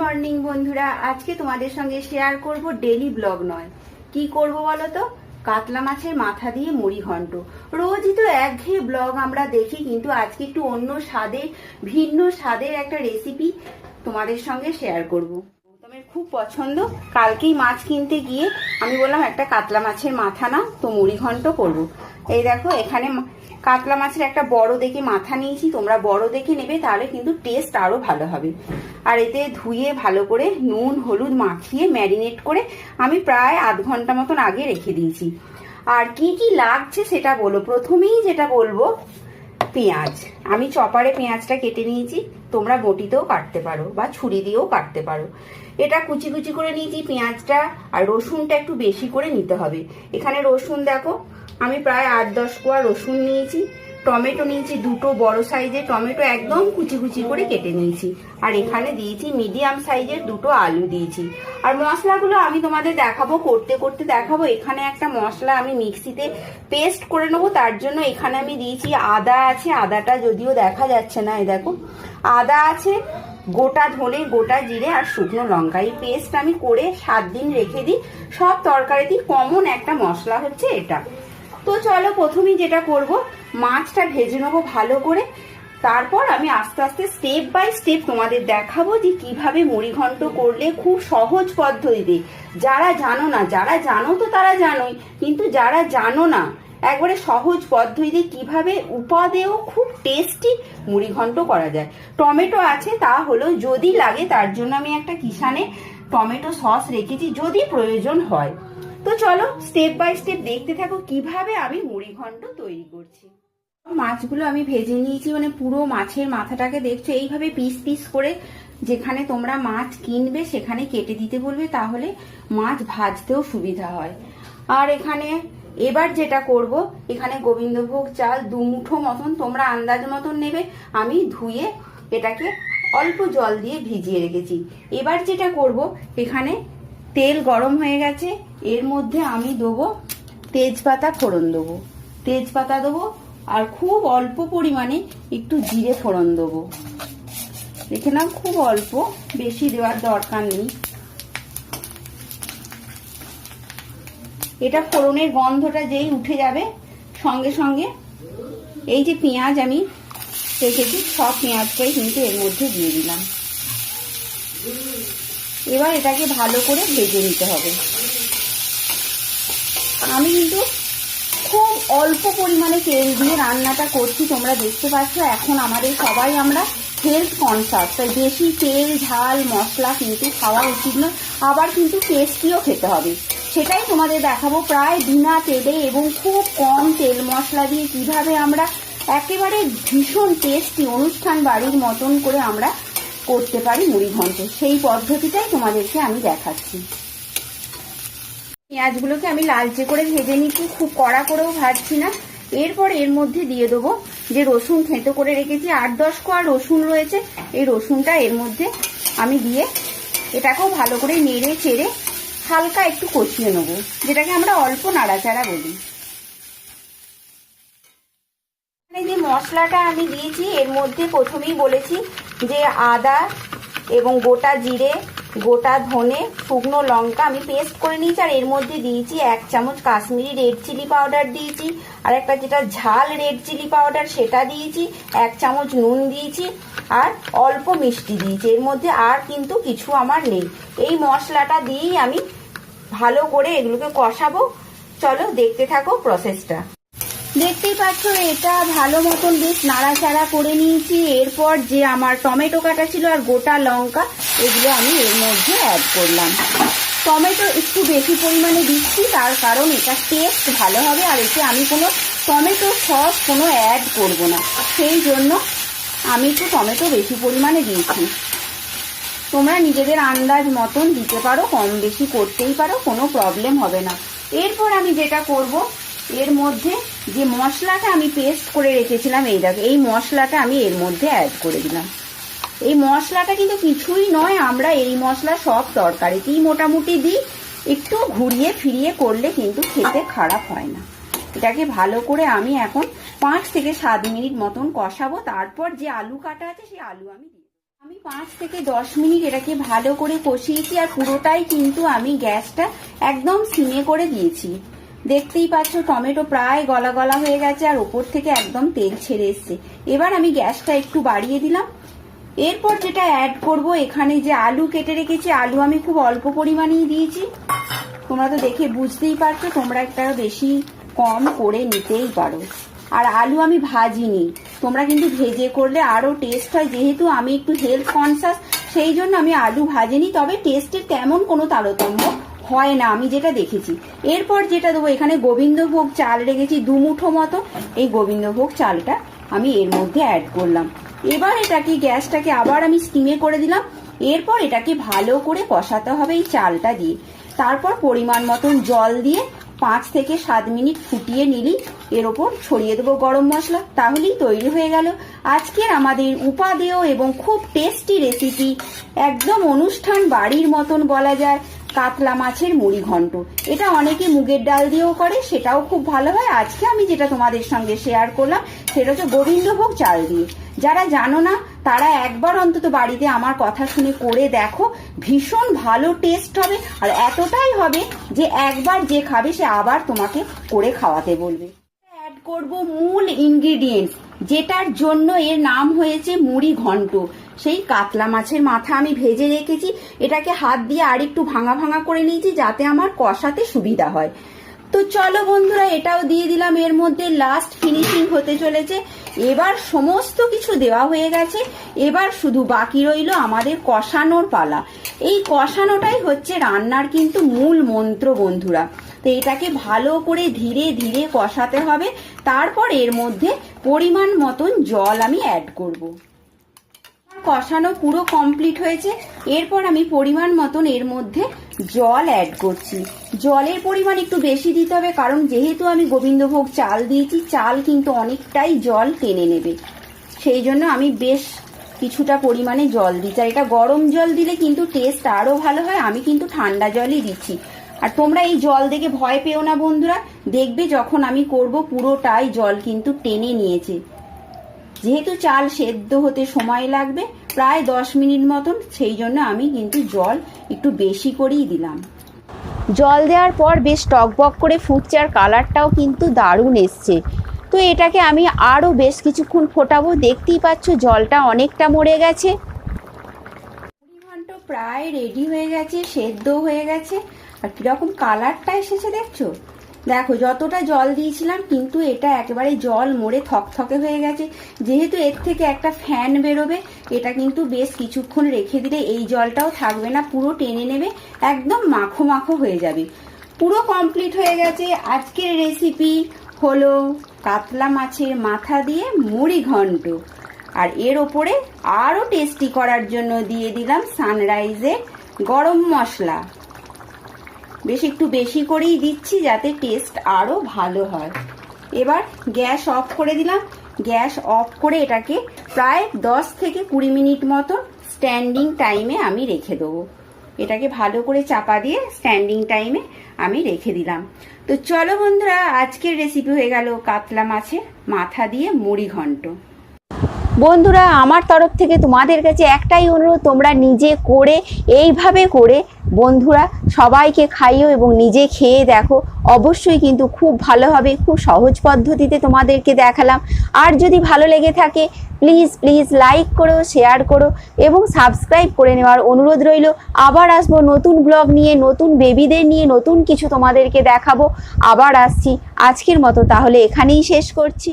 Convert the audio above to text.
Morning বন্ধুরা। আজকে তোমাদের সঙ্গে শেয়ার করব ডেলি ব্লগ নয়। কি করব বলো তো কাতলা মাছের মাথা দিয়ে মুড়ি ঘন্ট। রোজই তো একঘেয়ে ব্লগ আমরা দেখি, কিন্তু আজকে একটু অন্য স্বাদের, ভিন্ন স্বাদের একটা রেসিপি তোমাদের সঙ্গে শেয়ার করব। গৌতমের খুব পছন্দ, কালকেই মাছ কিনতে গিয়ে আমি বললাম, একটা কাতলা মাছের মাথা না তো মুড়ি ঘন্ট করব। এই দেখো, এখানে কাতলা মাছের একটা বড় দেখে মাথা নিয়েছি, তোমরা বড় দেখে নেবে, তাহলে কিন্তু টেস্ট আরও ভালো হবে। আর এতে ধুয়ে ভালো করে নুন, হলুদ মাখিয়ে ম্যারিনেট করে আমি প্রায় আধ ঘণ্টা মতন আগে রেখে দিয়েছি। আর কি কি লাগছে সেটা বলো, প্রথমেই যেটা বলব, পেঁয়াজ। আমি চপারে পেঁয়াজটা কেটে নিয়েছি, তোমরা বটিতেও কাটতে পারো বা ছুরি দিয়েও কাটতে পারো। এটা কুচি কুচি করে নিয়েছি পেঁয়াজটা, আর রসুনটা একটু বেশি করে নিতে হবে। এখানে রসুন দেখো আমি প্রায় আট দশ কোয়া রসুন নিয়েছি, টমেটো নিয়েছি দুটো বড় সাইজের টমেটো একদম কুচি কুচি করে কেটে নিয়েছি। আর এখানে দিয়েছি মিডিয়াম সাইজের দুটো আলু দিয়েছি। আর মশলাগুলো আমি তোমাদের দেখাবো, করতে করতে দেখাবো। এখানে একটা মশলা আমি মিক্সিতে পেস্ট করে নেব, তার জন্য এখানে আমি দিয়েছি আদা আছে। আদাটা যদিও দেখা যাচ্ছে না, এই দেখো। আদা আছে, গোটা ধনে, গোটা জিরে আর শুকনো লঙ্কা। এই পেস্ট আমি করে সাত দিন রেখে দিই। সব তরকারিতেই কমন একটা মশলা হচ্ছে এটা। তো চলো প্রথমেই যেটা করব, মাছটা ভেজে নেব ভালো করে। তারপর আমি আস্তে আস্তে স্টেপ বাই স্টেপ তোমাদের দেখাবো যে কীভাবে মুড়ি ঘন্ট করলে খুব সহজ পদ্ধতিতে। যারা জানো না, যারা জানো তো তারা জানোই, কিন্তু যারা জানো না, একবারে সহজ পদ্ধতিতে কীভাবে উপাদেয় খুব টেস্টি মুড়ি ঘন্ট করা যায়। টমেটো আছে, তা হলো যদি লাগে, তার জন্য আমি একটা কিষানে টমেটো সস রেখেছি, যদি প্রয়োজন হয়। তো চলো স্টেপ বাই স্টেপ দেখতে থাকো কীভাবে আমি মুড়ি ঘন্ট তৈরি করছি। মাছগুলো আমি ভেজে নিয়েছি মানে পুরো মাছের মাথাটাকে দেখছ, এইভাবে পিস পিস করে যেখানে তোমরা মাছ কিনবে সেখানে কেটে দিতে বলবে, তাহলে মাছ ভাজতেও সুবিধা হয়। আর এখানে এবার যেটা করব, এখানে গোবিন্দভোগ চাল দু মুঠো মতন তোমরা আন্দাজ মতন নেবে, আমি ধুয়ে এটাকে অল্প জল দিয়ে ভিজিয়ে রেখেছি। এবার যেটা করব, এখানে তেল গরম হয়ে গেছে, এর মধ্যে আমি দেবো তেজপাতা ফোড়ন দেবো। তেজপাতা দেবো আর খুব অল্প পরিমাণে একটু জিরে ফোড়ন দেবো। দেখে নাও, খুব অল্প, বেশি দেওয়ার দরকার নেই। এটা ফোড়নের গন্ধটা যেই উঠে যাবে, সঙ্গে সঙ্গে এই যে পেঁয়াজ আমি রেখেছি, সব পেঁয়াজটাই কিন্তু এর মধ্যে দিয়ে দিলাম। এবার এটাকে ভালো করে ভেজে নিতে হবে। আমি কিন্তু খুব অল্প পরিমাণে তেল দিয়ে রান্নাটা করছি, তোমরা দেখতে পাচ্ছ এখন আমাদের সবাই আমরা হেলথ কনসাস তাই বেশি তেল, ঝাল, মশলা কিন্তু খাওয়া উচিত নয়, আবার কিন্তু টেস্টিও খেতে হবে। সেটাই তোমাদের দেখাবো প্রায় বিনা তেলে এবং খুব কম তেল মশলা দিয়ে কীভাবে আমরা একেবারে ভীষণ টেস্টি অনুষ্ঠান বাড়ির মতন করে আমরা করতে পারি মুড়ি ঘন্ট। সেই পদ্ধতিটাই তোমাদেরকে আমি দেখাচ্ছি। পেঁয়াজগুলোকে আমি লালচে করে ভেজে নিচ্ছি, খুব কড়া করেও ভাজছি না। এরপর এর মধ্যে দিয়ে দেবো যে রসুন থেঁতো করে রেখেছি, আট দশ কোয়া রসুন রয়েছে। এই রসুনটা এর মধ্যে আমি দিয়ে এটাকেও ভালো করে নেড়ে চেড়ে হালকা একটু কষিয়ে নেব, যেটাকে আমরা অল্প নাড়াচাড়া বলি। যে মশলাটা আমি দিয়েছি, এর মধ্যে প্রথমেই বলেছি যে আদা এবং গোটা জিরে, গোটা ধনে, শুকনো লঙ্কা আমি পেস্ট করে নিয়েছি আর এর মধ্যে দিয়েছি এক চামচ কাশ্মীরি রেড চিলি পাউডার দিয়েছি। আর একটা যেটা ঝাল রেড চিলি পাউডার সেটা দিয়েছি, এক চামচ নুন দিয়েছি আর অল্প মিষ্টি দিয়েছি। এর মধ্যে আর কিন্তু কিছু আমার নেই। এই মশলাটা দিয়েই আমি ভালো করে এগুলোকে কষাবো। চলো দেখতে থাকো প্রসেসটা দেখতেই পাচ্ছ, এটা ভালো মতন বেশ নাড়াচাড়া করে নিয়েছি। এরপর যে আমার টমেটো কাটা ছিল আর গোটা লঙ্কা, এগুলো আমি এর মধ্যে অ্যাড করলাম। টমেটো একটু বেশি পরিমাণে দিচ্ছি, তার কারণ এটা টেস্ট ভালো হবে আর এতে আমি কোনো টমেটো সস কোনো অ্যাড করব না। সেই জন্য আমি একটু টমেটো বেশি পরিমাণে দিয়েছি। তোমরা নিজেদের আন্দাজ মতন দিতে পারো, কম বেশি করতেই পারো, কোনো প্রবলেম হবে না। এরপর আমি যেটা করব এর মধ্যে যে মশলাটা আমি পেস্ট করে রেখেছিলাম, এই দেখো, এই মশলাটা আমি এর মধ্যে অ্যাড করে দিলাম। এই মশলাটা কিন্তু কিছুই নয়, আমরা এই মশলা সব তরকারিতেই মোটামুটি দিই। একটু ঘুরিয়ে ফিরিয়ে করলে কিন্তু খেতে খারাপ হয় না। এটাকে ভালো করে আমি এখন পাঁচ থেকে সাত মিনিট মতন কষাবো। তারপর যে আলু কাটা আছে, সেই আলু আমি আমি পাঁচ থেকে দশ মিনিট এটাকে ভালো করে কষিয়েছি, আর পুরোটাই কিন্তু আমি গ্যাসটা একদম সিমে করে দিয়েছি। দেখতেই পাচ্ছ, টমেটো প্রায় গলা গলা হয়ে গেছে আর ওপর থেকে একদম তেল ছেড়ে এসছে। এবার আমি গ্যাসটা একটু বাড়িয়ে দিলাম। এরপর যেটা অ্যাড করব, এখানে যে আলু কেটে রেখেছি, আলু আমি খুব অল্প পরিমাণেই দিয়েছি। তোমরা তো দেখে বুঝতেই পারছ, তোমরা একটা বেশি কম করে নিতেই পারো। আর আলু আমি ভাজিনি। তোমরা কিন্তু ভেজে করলে আরও টেস্ট হয়। যেহেতু আমি একটু হেলথ কনসাস সেই জন্য আমি আলু ভাজিনি। তবে টেস্টের তেমন কোনো তারতম্য হয় না, আমি যেটা দেখেছি। এরপর যেটা দেবো, এখানে গোবিন্দভোগ চাল রেখেছি, দু মুঠো মতো। এই গোবিন্দভোগ চালটা আমি এর মধ্যে অ্যাড করলাম। এবার এটাকে, গ্যাসটাকে আবার আমি স্টিমে করে দিলাম। এরপর এটাকে ভালো করে কষাতে হবে এই চালটা দিয়ে। তারপর পরিমাণ মতন জল দিয়ে পাঁচ থেকে সাত মিনিট ফুটিয়ে নিলি এর ওপর ছড়িয়ে দেবো গরম মশলা। তাহলেই তৈরি হয়ে গেল। আজকের আমাদের উপাদেয় এবং খুব টেস্টি রেসিপি একদম অনুষ্ঠান বাড়ির মতন বলা যায়। কাতলা মাছের মুড়ি ঘন্ট। এটা অনেকে মুগের ডাল দিয়েও করে, সেটাও খুব ভালো হয়। আজকে আমি যেটা তোমাদের সঙ্গে শেয়ার করলাম, সেটা হচ্ছে গোবিন্দভোগ চাল দিয়ে। যারা জানো না, তারা একবার অন্তত বাড়িতে আমার কথা শুনে করে দেখো, ভীষণ ভালো টেস্ট হবে আর এতটাই হবে যে একবার যে খাবে, সে আবার তোমাকে করে খাওয়াতে বলবে। অ্যাড করব মূল ইনগ্রিডিয়েন্টস যেটার জন্য এর নাম হয়েছে মুড়ি ঘন্ট। সেই কাতলা মাছের মাথা আমি ভেজে রেখেছি। এটাকে হাত দিয়ে আর একটু ভাঙা ভাঙা করে নিয়েছি যাতে আমার কষাতে সুবিধা হয়। তো চলো বন্ধুরা, এটাও দিয়ে দিলাম। এর মধ্যে লাস্ট ফিনিশিং হতে চলেছে। এবার সমস্ত কিছু দেওয়া হয়ে গেছে। এবার শুধু বাকি রইল আমাদের কষানোর পালা। এই কষানোটাই হচ্ছে রান্নার কিন্তু মূল মন্ত্র বন্ধুরা। তো এটাকে ভালো করে ধীরে ধীরে কষাতে হবে। তারপর এর মধ্যে পরিমাণ মতন জল আমি অ্যাড করব। কষানো পুরো কমপ্লিট হয়েছে। এরপর আমি পরিমাণ মতন এর মধ্যে জল অ্যাড করছি। জলের পরিমাণ একটু বেশি দিতে হবে, কারণ যেহেতু আমি গোবিন্দভোগ চাল দিয়েছি, চাল কিন্তু অনেকটাই জল টেনে নেবে। সেই জন্য আমি বেশ কিছুটা পরিমাণে জল দিচ্ছি। আর এটা গরম জল দিলে কিন্তু টেস্ট আরও ভালো হয়, আমি কিন্তু ঠান্ডা জলই দিচ্ছি। আর তোমরা এই জল দেখে ভয় পেও না বন্ধুরা, দেখবে যখন আমি করব পুরোটাই জল কিন্তু টেনে নিয়েছে। যেহেতু চাল সেদ্ধ হতে সময় লাগবে প্রায় দশ মিনিট মতন সেই জন্য আমি কিন্তু জল একটু বেশি করেই দিলাম। জল দেওয়ার পর বেশ টকবক করে ফুটছে আর কালারটাও কিন্তু দারুণ এসছে। তো এটাকে আমি আরও বেশ কিছুক্ষণ ফোটাবো দেখতেই পাচ্ছ জলটা অনেকটা মরে গেছে। ঘন্ট প্রায় রেডি হয়ে গেছে সেদ্ধ হয়ে গেছে। আর কীরকম কালারটা এসেছে দেখছ? দেখো, যতটা জল দিয়েছিলাম, কিন্তু এটা একেবারে জল মরে থকথকে হয়ে গেছে। যেহেতু এর থেকে একটা ফ্যান বেরোবে, এটা কিন্তু বেশ কিছুক্ষণ রেখে দিলে এই জলটাও থাকবে না, পুরো টেনে নেবে, একদম মাখো মাখো হয়ে যাবে। পুরো কমপ্লিট হয়ে গেছে। আজকের রেসিপি হলো কাতলা মাছের মাথা দিয়ে মুড়ি ঘন্ট। আর এর ওপরে আরও টেস্টি করার জন্য দিয়ে দিলাম সানরাইজের গরম মশলা। বেশ একটু বেশি করেই দিচ্ছি যাতে টেস্ট আরও ভালো হয়। এবার গ্যাস অফ করে দিলাম। গ্যাস অফ করে এটাকে প্রায় দশ থেকে কুড়ি মিনিট মতো স্ট্যান্ডিং টাইমে আমি রেখে দেবো। এটাকে ভালো করে চাপা দিয়ে স্ট্যান্ডিং টাইমে আমি রেখে দিলাম। তো চলো বন্ধুরা, আজকের রেসিপি হয়ে গেল কাতলা মাছের মাথা দিয়ে মুড়ি ঘন্ট। বন্ধুরা, আমার তরফ থেকে তোমাদের কাছে একটাই অনুরোধ, তোমরা নিজে করে, এইভাবে করে বন্ধুরা সবাইকে খাইও এবং নিজে খেয়ে দেখো। অবশ্যই কিন্তু খুব ভালো হবে, খুব সহজ পদ্ধতিতে তোমাদেরকে দেখালাম। আর যদি ভালো লেগে থাকে প্লিজ প্লিজ লাইক করো শেয়ার করো এবং সাবস্ক্রাইব করে নেওয়ার অনুরোধ রইল। আবার আসব নতুন ব্লগ নিয়ে, নতুন বেবিদের নিয়ে, নতুন কিছু তোমাদেরকে দেখাবো। আবার আসছি। আজকের মতো তাহলে এখানেই শেষ করছি।